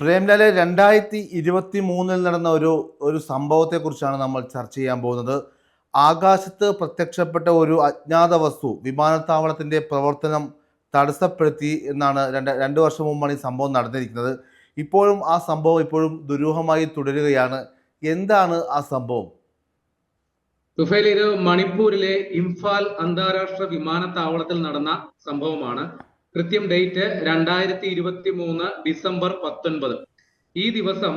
പ്രേംലാലെ രണ്ടായിരത്തി ഇരുപത്തി മൂന്നിൽ നടന്ന ഒരു ഒരു സംഭവത്തെക്കുറിച്ചാണ് നമ്മൾ ചർച്ച ചെയ്യാൻ പോകുന്നത്. ആകാശത്ത് പ്രത്യക്ഷപ്പെട്ട ഒരു അജ്ഞാത വസ്തു വിമാനത്താവളത്തിന്റെ പ്രവർത്തനം തടസ്സപ്പെടുത്തി എന്നാണ് രണ്ട് രണ്ട് വർഷം മുമ്പാണ് ഈ സംഭവം നടന്നിരിക്കുന്നത്. ഇപ്പോഴും ആ സംഭവം ഇപ്പോഴും ദുരൂഹമായി തുടരുകയാണ്. എന്താണ് ആ സംഭവം? ഇത് മണിപ്പൂരിലെ ഇംഫാൽ അന്താരാഷ്ട്ര വിമാനത്താവളത്തിൽ നടന്ന സംഭവമാണ്. കൃത്യം ഡേറ്റ് രണ്ടായിരത്തി ഇരുപത്തി മൂന്ന് ഡിസംബർ പത്തൊൻപത്. ഈ ദിവസം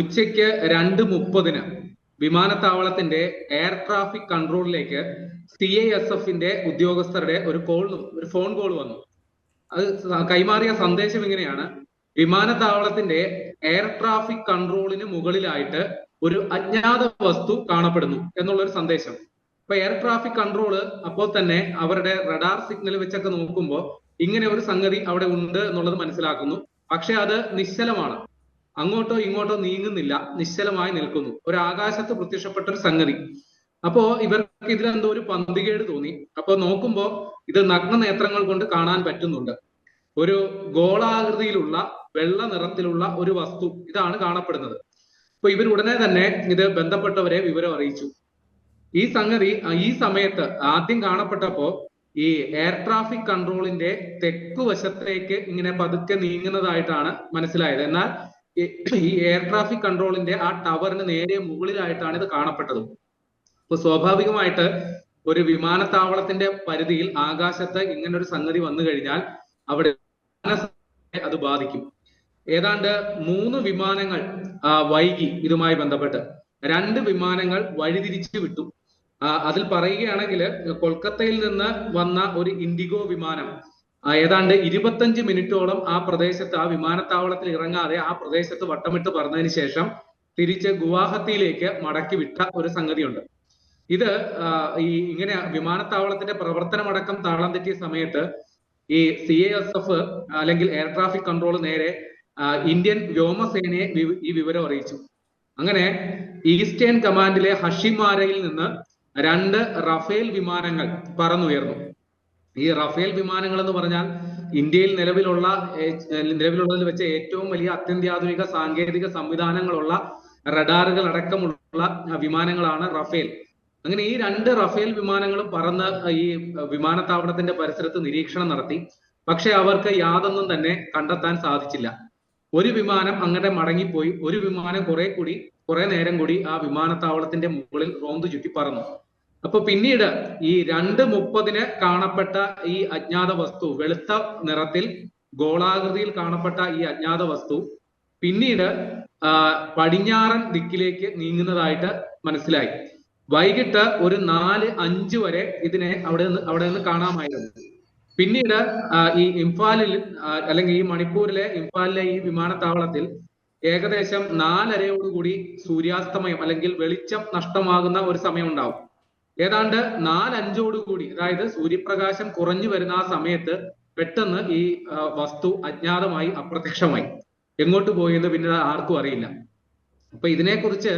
ഉച്ചയ്ക്ക് രണ്ട് മുപ്പതിന് വിമാനത്താവളത്തിന്റെ എയർ ട്രാഫിക് കൺട്രോളിലേക്ക് സി ഐ എസ് എഫിന്റെ ഉദ്യോഗസ്ഥരുടെ ഒരു കോൾ ഒരു ഫോൺ കോൾ വന്നു. അത് കൈമാറിയ സന്ദേശം ഇങ്ങനെയാണ്. വിമാനത്താവളത്തിന്റെ എയർ ട്രാഫിക് കൺട്രോളിന് മുകളിലായിട്ട് ഒരു അജ്ഞാത വസ്തു കാണപ്പെടുന്നു എന്നുള്ള ഒരു സന്ദേശം. അപ്പൊ എയർ ട്രാഫിക് കൺട്രോൾ അപ്പോൾ തന്നെ അവരുടെ റഡാർ സിഗ്നൽ വെച്ചൊക്കെ നോക്കുമ്പോൾ ഇങ്ങനെ ഒരു സംഗതി അവിടെ ഉണ്ട് എന്നുള്ളത് മനസ്സിലാക്കുന്നു. പക്ഷെ അത് നിശ്ചലമാണ്. അങ്ങോട്ടോ ഇങ്ങോട്ടോ നീങ്ങുന്നില്ല. നിശ്ചലമായി നിൽക്കുന്നു. ഒരു ആകാശത്ത് പ്രത്യക്ഷപ്പെട്ട ഒരു സംഗതി. അപ്പോ ഇവർക്ക് ഇതിലെന്തോ ഒരു പന്തികേട് തോന്നി. അപ്പൊ നോക്കുമ്പോ ഇത് നഗ്ന നേത്രങ്ങൾ കൊണ്ട് കാണാൻ പറ്റുന്നുണ്ട്. ഒരു ഗോളാകൃതിയിലുള്ള വെള്ള നിറത്തിലുള്ള ഒരു വസ്തു ഇതാണ് കാണപ്പെടുന്നത്. അപ്പൊ ഇവർ ഉടനെ തന്നെ ഇത് ബന്ധപ്പെട്ടവരെ വിവരം അറിയിച്ചു. ഈ സംഗതി ഈ സമയത്ത് ആദ്യം കാണപ്പെട്ടപ്പോ ഈ എയർ ട്രാഫിക് കൺട്രോളിന്റെ തെക്കു വശത്തേക്ക് ഇങ്ങനെ പതുക്കെ നീങ്ങുന്നതായിട്ടാണ് മനസ്സിലായത്. എന്നാൽ ഈ- എയർ ട്രാഫിക് കൺട്രോളിന്റെ ആ ടവറിന് നേരെ മുകളിലായിട്ടാണ് ഇത് കാണപ്പെട്ടത്. അപ്പൊ സ്വാഭാവികമായിട്ട് ഒരു വിമാനത്താവളത്തിന്റെ പരിധിയിൽ ആകാശത്ത് ഇങ്ങനെ ഒരു സംഗതി വന്നു കഴിഞ്ഞാൽ അവിടെ അത് ബാധിക്കും. ഏതാണ്ട് മൂന്ന് വിമാനങ്ങൾ വൈകി ഇതുമായി ബന്ധപ്പെട്ട്. രണ്ട് വിമാനങ്ങൾ വഴിതിരിച്ചു വിട്ടു. അതിൽ പറയുകയാണെങ്കിൽ കൊൽക്കത്തയിൽ നിന്ന് വന്ന ഒരു ഇൻഡിഗോ വിമാനം ഏതാണ്ട് ഇരുപത്തഞ്ച് മിനിറ്റോളം ആ പ്രദേശത്ത് ആ വിമാനത്താവളത്തിൽ ഇറങ്ങാതെ ആ പ്രദേശത്ത് വട്ടമിട്ട് പറഞ്ഞതിന് ശേഷം തിരിച്ച് ഗുവാഹത്തിയിലേക്ക് മടക്കി വിട്ട ഒരു സംഗതിയുണ്ട്. ഇത് ഈ ഇങ്ങനെ വിമാനത്താവളത്തിന്റെ പ്രവർത്തനമടക്കം താളം തെറ്റിയ സമയത്ത് ഈ സി എസ് എഫ് അല്ലെങ്കിൽ എയർ ട്രാഫിക് കൺട്രോൾ നേരെ ഇന്ത്യൻ വ്യോമസേനയെ ഈ വിവരം അറിയിച്ചു. അങ്ങനെ ഈസ്റ്റേൺ കമാൻഡിലെ ഹഷിമാരയിൽ നിന്ന് രണ്ട് റഫേൽ വിമാനങ്ങൾ പറന്നുയർന്നു. ഈ റഫേൽ വിമാനങ്ങൾ എന്ന് പറഞ്ഞാൽ ഇന്ത്യയിൽ നിലവിലുള്ള നിലവിലുള്ളതിൽ വെച്ച ഏറ്റവും വലിയ അത്യന്താധുനിക സാങ്കേതിക സംവിധാനങ്ങളുള്ള റഡാറുകൾ അടക്കമുള്ള വിമാനങ്ങളാണ് റഫേൽ. അങ്ങനെ ഈ രണ്ട് റഫേൽ വിമാനങ്ങളും പറന്ന് ഈ വിമാനത്താവളത്തിന്റെ പരിസരത്ത് നിരീക്ഷണം നടത്തി. പക്ഷെ അവർക്ക് യാതൊന്നും തന്നെ കണ്ടെത്താൻ സാധിച്ചില്ല. ഒരു വിമാനം അങ്ങനെ മടങ്ങിപ്പോയി. ഒരു വിമാനം കുറെ കൂടി കുറെ നേരം കൂടി ആ വിമാനത്താവളത്തിന്റെ മുകളിൽ റോന്തു ചുറ്റി പറന്നു. അപ്പൊ പിന്നീട് ഈ രണ്ട് മുപ്പതിന് കാണപ്പെട്ട ഈ അജ്ഞാത വസ്തു വെളുത്ത നിറത്തിൽ ഗോളാകൃതിയിൽ കാണപ്പെട്ട ഈ അജ്ഞാത വസ്തു പിന്നീട് പടിഞ്ഞാറൻ ദിക്കിലേക്ക് നീങ്ങുന്നതായിട്ട് മനസ്സിലായി. വൈകിട്ട് ഒരു നാല് അഞ്ച് വരെ ഇതിനെ അവിടെ നിന്ന് അവിടെ നിന്ന് കാണാമായിരുന്നു. പിന്നീട് ഈ ഇംഫാലിൽ അല്ലെങ്കിൽ ഈ മണിപ്പൂരിലെ ഇംഫാലിലെ ഈ വിമാനത്താവളത്തിൽ ഏകദേശം നാലരയോടുകൂടി സൂര്യാസ്തമയം അല്ലെങ്കിൽ വെളിച്ചം നഷ്ടമാകുന്ന ഒരു സമയം ഉണ്ടാവും ഏതാണ്ട് നാലഞ്ചോടുകൂടി അതായത് സൂര്യപ്രകാശം കുറഞ്ഞു വരുന്ന ആ സമയത്ത് പെട്ടെന്ന് ഈ വസ്തു അജ്ഞാതമായി അപ്രത്യക്ഷമായി. എങ്ങോട്ട് പോയെന്ന് പിന്നെ ആർക്കും അറിയില്ല. അപ്പൊ ഇതിനെക്കുറിച്ച്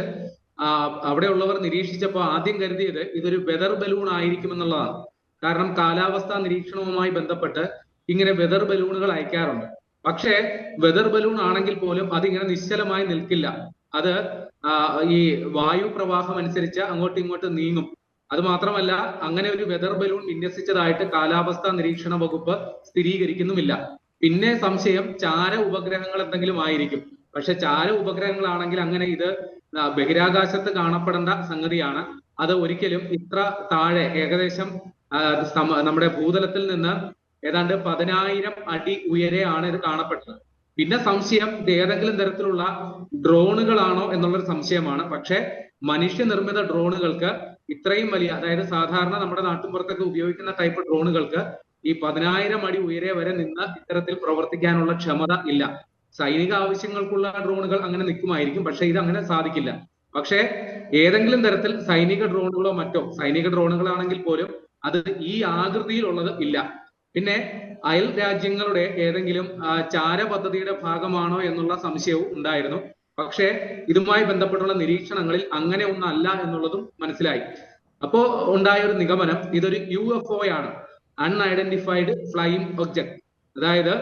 അവിടെയുള്ളവർ നിരീക്ഷിച്ചപ്പോൾ ആദ്യം കരുതിയത് ഇതൊരു വെതർ ബലൂൺ ആയിരിക്കും എന്നുള്ളതാണ് കാരണം കാലാവസ്ഥാ നിരീക്ഷണവുമായി ബന്ധപ്പെട്ട് ഇങ്ങനെ വെതർ ബലൂണുകൾ അയക്കാറുണ്ട്. പക്ഷേ വെതർ ബലൂൺ ആണെങ്കിൽ പോലും അതിങ്ങനെ നിശ്ചലമായി നിൽക്കില്ല. അത് ഈ വായു പ്രവാഹം അനുസരിച്ച് അങ്ങോട്ടും ഇങ്ങോട്ടും നീങ്ങും. അത് മാത്രമല്ല അങ്ങനെ ഒരു വെതർ ബലൂൺ വിന്യസിച്ചതായിട്ട് കാലാവസ്ഥാ നിരീക്ഷണ വകുപ്പ് സ്ഥിരീകരിക്കുന്നുമില്ല. പിന്നെ സംശയം ചാര ഉപഗ്രഹങ്ങൾ എന്തെങ്കിലും ആയിരിക്കും. പക്ഷെ ചാര ഉപഗ്രഹങ്ങളാണെങ്കിൽ അങ്ങനെ ഇത് ബഹിരാകാശത്ത് കാണപ്പെടേണ്ട സംഗതിയാണ്. അത് ഒരിക്കലും ഇത്ര താഴെ ഏകദേശം നമ്മുടെ ഭൂതലത്തിൽ നിന്ന് ഏതാണ്ട് പതിനായിരം അടി ഉയരെയാണ് ഇത് കാണപ്പെട്ടത്. പിന്നെ സംശയം ഇത് ഏതെങ്കിലും തരത്തിലുള്ള ഡ്രോണുകളാണോ എന്നുള്ളൊരു സംശയമാണ്. പക്ഷെ മനുഷ്യനിർമ്മിത ഡ്രോണുകൾക്ക് ഇത്രയും വലിയ അതായത് സാധാരണ നമ്മുടെ നാട്ടിൻപുറത്തൊക്കെ ഉപയോഗിക്കുന്ന ടൈപ്പ് ഡ്രോണുകൾക്ക് ഈ പതിനായിരം അടി ഉയരെ വരെ നിന്ന് ഇത്തരത്തിൽ പ്രവർത്തിക്കാനുള്ള ക്ഷമത ഇല്ല. സൈനിക ആവശ്യങ്ങൾക്കുള്ള ഡ്രോണുകൾ അങ്ങനെ നിൽക്കുമായിരിക്കും പക്ഷെ ഇത് അങ്ങനെ സാധിക്കില്ല. പക്ഷേ ഏതെങ്കിലും തരത്തിൽ സൈനിക ഡ്രോണുകളോ മറ്റോ സൈനിക ഡ്രോണുകളാണെങ്കിൽ പോലും അത് ഈ ആകൃതിയിലുള്ളത് ഇല്ല. പിന്നെ അയൽ രാജ്യങ്ങളുടെ ഏതെങ്കിലും ചാര പദ്ധതിയുടെ ഭാഗമാണോ എന്നുള്ള സംശയവും ഉണ്ടായിരുന്നു. പക്ഷേ ഇതുമായി ബന്ധപ്പെട്ടുള്ള നിരീക്ഷണങ്ങളിൽ അങ്ങനെ ഒന്നല്ല എന്നുള്ളതും മനസ്സിലായി. അപ്പോ ഉണ്ടായ ഒരു നിഗമനം ഇതൊരു യു എഫ് ഒ ആണ്. അൺഐഡന്റിഫൈഡ് ഫ്ലൈയിങ് ഒബ്ജക്ട് അതായത്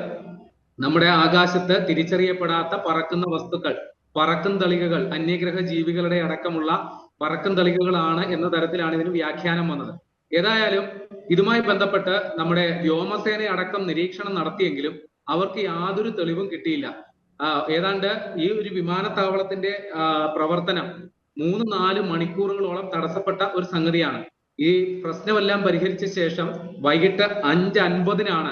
നമ്മുടെ ആകാശത്ത് തിരിച്ചറിയപ്പെടാത്ത പറക്കുന്ന വസ്തുക്കൾ പറക്കും തളികകൾ അന്യഗ്രഹ ജീവികളുടെ അടക്കമുള്ള പറക്കും തളികകളാണ് എന്ന തരത്തിലാണ് ഇതിന് വ്യാഖ്യാനം വന്നത്. ഏതായാലും ഇതുമായി ബന്ധപ്പെട്ട് നമ്മുടെ വ്യോമസേന അടക്കം നിരീക്ഷണം നടത്തിയെങ്കിലും അവർക്ക് യാതൊരു തെളിവും കിട്ടിയില്ല. ഏതാണ്ട് ഈ ഒരു വിമാനത്താവളത്തിന്റെ പ്രവർത്തനം മൂന്ന് നാല് മണിക്കൂറുകളോളം തടസ്സപ്പെട്ട ഒരു സംഗതിയാണ്. ഈ പ്രശ്നമെല്ലാം പരിഹരിച്ച ശേഷം വൈകിട്ട് അഞ്ച് അൻപതിനാണ്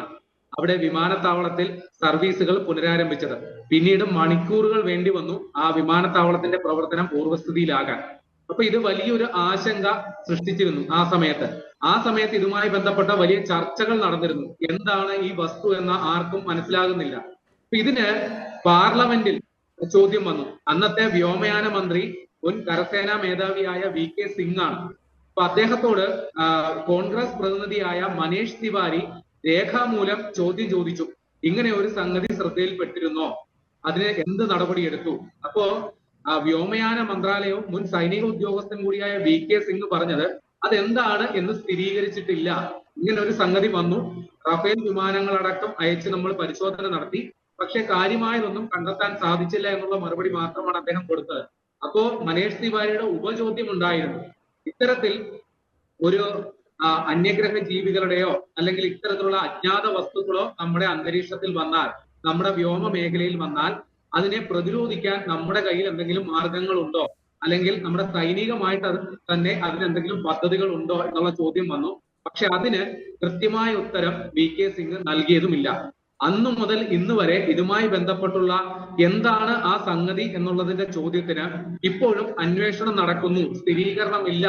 അവിടെ വിമാനത്താവളത്തിൽ സർവീസുകൾ പുനരാരംഭിച്ചത്. പിന്നീട് മണിക്കൂറുകൾ വേണ്ടി വന്നു ആ വിമാനത്താവളത്തിന്റെ പ്രവർത്തനം പൂർവസ്ഥിതിയിലാകാൻ അപ്പൊ ഇത് വലിയൊരു ആശങ്ക സൃഷ്ടിച്ചിരുന്നു ആ സമയത്ത്. ആ സമയത്ത് ഇതുമായി ബന്ധപ്പെട്ട വലിയ ചർച്ചകൾ നടന്നിരുന്നു. എന്താണ് ഈ വസ്തു എന്ന് ആർക്കും മനസ്സിലാകുന്നില്ല. അപ്പൊ ഇതിന് പാർലമെന്റിൽ ചോദ്യം വന്നു. അന്നത്തെ വ്യോമയാന മന്ത്രി മുൻ കരസേനാ മേധാവിയായ വി കെ സിംഗ് ആണ് അപ്പൊ അദ്ദേഹത്തോട് കോൺഗ്രസ് പ്രതിനിധിയായ മനേഷ് തിവാരി രേഖാമൂലം ചോദ്യം ചോദിച്ചു. ഇങ്ങനെ ഒരു സംഗതി ശ്രദ്ധയിൽപ്പെട്ടിരുന്നോ? അതിന് എന്ത് നടപടിയെടുത്തു? അപ്പോ വ്യോമയാന മന്ത്രാലയവും മുൻ സൈനിക ഉദ്യോഗസ്ഥൻ കൂടിയായ വി കെ സിംഗ് പറഞ്ഞത് അതെന്താണ് എന്ന് സ്ഥിരീകരിച്ചിട്ടില്ല. ഇങ്ങനെ ഒരു സംഗതി വന്നു. റഫേൽ വിമാനങ്ങളടക്കം അയച്ച് നമ്മൾ പരിശോധന നടത്തി. പക്ഷെ കാര്യമായതൊന്നും കണ്ടെത്താൻ സാധിച്ചില്ല എന്നുള്ള മറുപടി മാത്രമാണ് അദ്ദേഹം കൊടുത്തത്. അപ്പോ മനേഷ് തിവാരിയുടെ ഉപചോദ്യം ഉണ്ടായിരുന്നു ഇത്തരത്തിൽ ഒരു അന്യഗ്രഹ ജീവികളുടെയോ അല്ലെങ്കിൽ ഇത്തരത്തിലുള്ള അജ്ഞാത വസ്തുക്കളോ നമ്മുടെ അന്തരീക്ഷത്തിൽ വന്നാൽ നമ്മുടെ വ്യോമ മേഖലയിൽ വന്നാൽ അതിനെ പ്രതിരോധിക്കാൻ നമ്മുടെ കയ്യിൽ എന്തെങ്കിലും മാർഗങ്ങൾ ഉണ്ടോ അല്ലെങ്കിൽ നമ്മുടെ സൈനികമായിട്ട് തന്നെ അതിന് എന്തെങ്കിലും പദ്ധതികൾ ഉണ്ടോ എന്നുള്ള ചോദ്യം വന്നു. പക്ഷെ അതിന് കൃത്യമായ ഉത്തരം വി കെ സിംഗ് നൽകിയതുമില്ല. അന്നു മുതൽ ഇന്ന് വരെ ഇതുമായി ബന്ധപ്പെട്ടുള്ള എന്താണ് ആ സംഗതി എന്നുള്ളതിന്റെ ചോദ്യത്തിന് ഇപ്പോഴും അന്വേഷണം നടക്കുന്നു. സ്ഥിരീകരണം ഇല്ല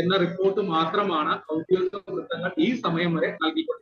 എന്ന റിപ്പോർട്ട് മാത്രമാണ് ഔദ്യോഗിക വൃത്തങ്ങൾ ഈ സമയം വരെ നൽകിക്കൊണ്ടിരിക്കുന്നത്.